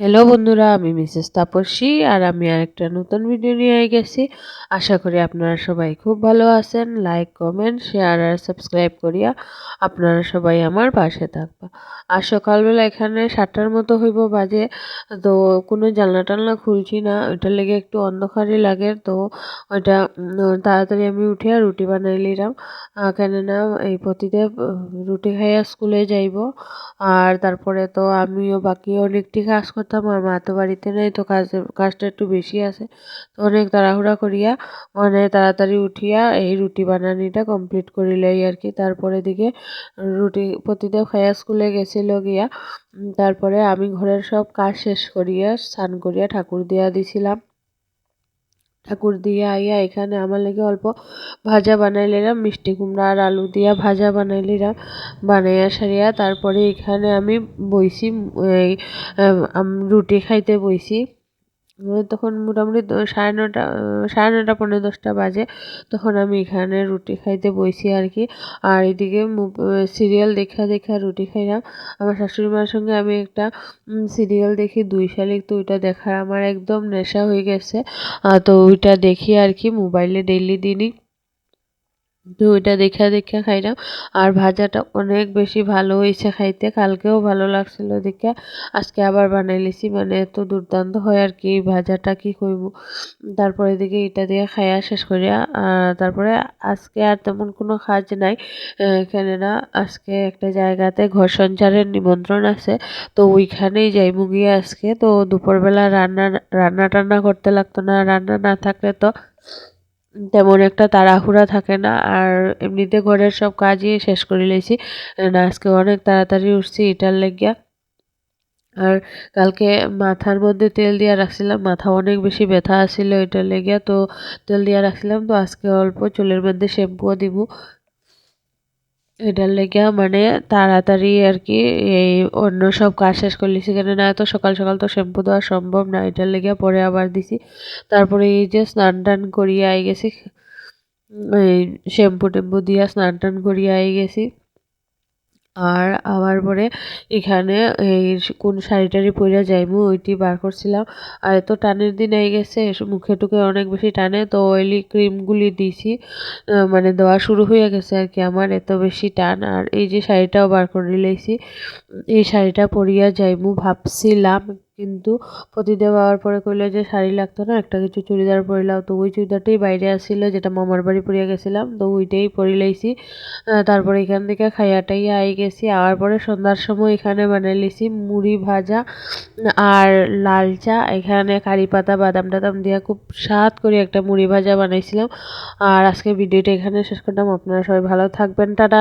Hello বন্ধুরা, আমি Mrs Tapasi আর আমি আরেকটা নতুন ভিডিও নিয়ে গেছি আশা করি আপনারা সবাই খুব ভালো আছেন। লাইক কমেন্ট শেয়ার আর সাবস্ক্রাইব করিয়া আপনারা সবাই আমার পাশে থাকবা। আর সকালবেলা এখানে সাতটার মতো হইব বাজে, তো কোনো জানলা টালনা খুলছি না। ওইটার লেগে একটু অন্ধকারই লাগে, তো ওইটা তাড়াতাড়ি আমি উঠে আর রুটি বানাই নিলাম। কেননা এই প্রতিদেব রুটি খাইয়া স্কুলে যাইব। আর তারপরে তো আমিও বাকি অনেকটি কাজ করতাম আর মা তো বাড়িতে নেই তো কাজ, কাজটা একটু বেশি আছে। তো অনেক তাড়াহুড়া করিয়া মানে তাড়াতাড়ি উঠিয়া এই রুটি বানানিটা কমপ্লিট করিলেই আর কি। তারপরে দিকে রুটি প্রতিদেব খাইয়া স্কুলে গেছিল গিয়া তারপরে আমি ঘরের সব কাজ শেষ করিয়া স্নান করিয়া ঠাকুর দিয়া দিছিলাম। ঠাকুর দিয়ে আইয়া এখানে আমার লেগে অল্প ভাজা বানাই নিলাম মিষ্টি কুমড়া আর আলু দিয়া ভাজা বানাই লিলাম বানাইয়া সারিয়া তারপরে এখানে আমি বইসি এই রুটি খাইতে বইছি। তখন মোটামুটি সাড়ে নটা সাড়ে নটা পনেরো দশটা বাজে। তখন আমি এখানে রুটি খাইতে বইছি আর কি। আর এদিকে সিরিয়াল দেখা দেখা রুটি খাইলাম। আমার শাশুড়ি মার সঙ্গে আমি একটা সিরিয়াল দেখি, দুই শালিক, তো ওইটা দেখার আমার একদম নেশা হয়ে গেছে। তো ওইটা দেখি আর কি মোবাইলে ডেইলি দিনই। তো ওইটা দেখা দেখা খাইলাম। আর ভাজাটা অনেক বেশি ভালো হয়েছে খাইতে, কালকেও ভালো লাগছিল দেখে। আজকে আবার বানাই লিছি মানে এত দুর্দান্ত হয় আর কি ভাজাটা, কি কইব। তারপরে দিকে এটা দিয়ে খাইয়া শেষ করিয়া তারপরে আজকে আর তেমন কোনো কাজ নাই। এখানে না আজকে একটা জায়গাতে ঘর সঞ্চারের নিমন্ত্রণ আছে, তো ওইখানেই যাই মুগিয়ে আজকে। তো দুপুরবেলা রান্না রান্না টান্না করতে লাগতো না, রান্না না থাকলে তো তেমন একটা তাড়াহুড়া থাকে না। আর এমনিতে ঘরের সব কাজই শেষ করে লেছি আজকে অনেক তাড়াতাড়ি উঠছি এটার লেগিয়া। আর কালকে মাথার মধ্যে তেল দিয়া রাখছিলাম, মাথা অনেক বেশি ব্যথা আসছিল এটার লেগিয়া, তো তেল দিয়া রাখছিলাম, তো আজকে অল্প চুলের মধ্যে শ্যাম্পুও দিব। এটার লইগা মানে তাড়াতাড়ি আর কি এই অন্য সব কাজ শেষ করে লিছি কেন না এত সকাল সকাল তো শ্যাম্পু দেওয়া সম্ভব না, এটার লইগা পরে আবার দিছি। তারপরে এই যে স্নান টান করিয়ে আই গেছি। এই শ্যাম্পু টেম্পু দিয়া স্নান টান করিয়ে আই গেছি। আর আমার পরে এখানে এই কোন শাড়িটারি পইরা যাইমু, ওইটি বার করছিলাম। আর এত টানের দিন হয়ে গেছে মুখে টুকে অনেক বেশি টানে, তো অয়েলি ক্রিমগুলি দিছি। মানে দেওয়া শুরু হয়ে গেছে আর কি আমার, এত বেশি টান। আর এই যে শাড়িটাও বার করে লাইছি এই শাড়িটা পরিয়া যাইমু, ভাবছিলাম কিন্তু প্রতিদেব হওয়ার পরে কইলো যে শাড়ি লাগতো না, একটা কিছু চুড়িদার পরিলাম তো ওই চুড়িদারটাই বাইরে আসছিল যেটা মামার বাড়ি পরিয়া গেছিলাম, তো ওইটাই পরি লাইছি। তারপরে এখান থেকে খাইয়াটাই আই গেছি। আওয়ার পরে সন্ধ্যার সময় এখানে বানাই লিছি মুড়ি ভাজা আর লাল চা। এখানে কারি পাতা, বাদাম টাদাম দিয়ে খুব স্বাদ করে একটা মুড়ি ভাজা বানাইছিলাম। আর আজকে ভিডিওটা এখানে শেষ করলাম। আপনারা সবাই ভালো থাকবেন। টাটা।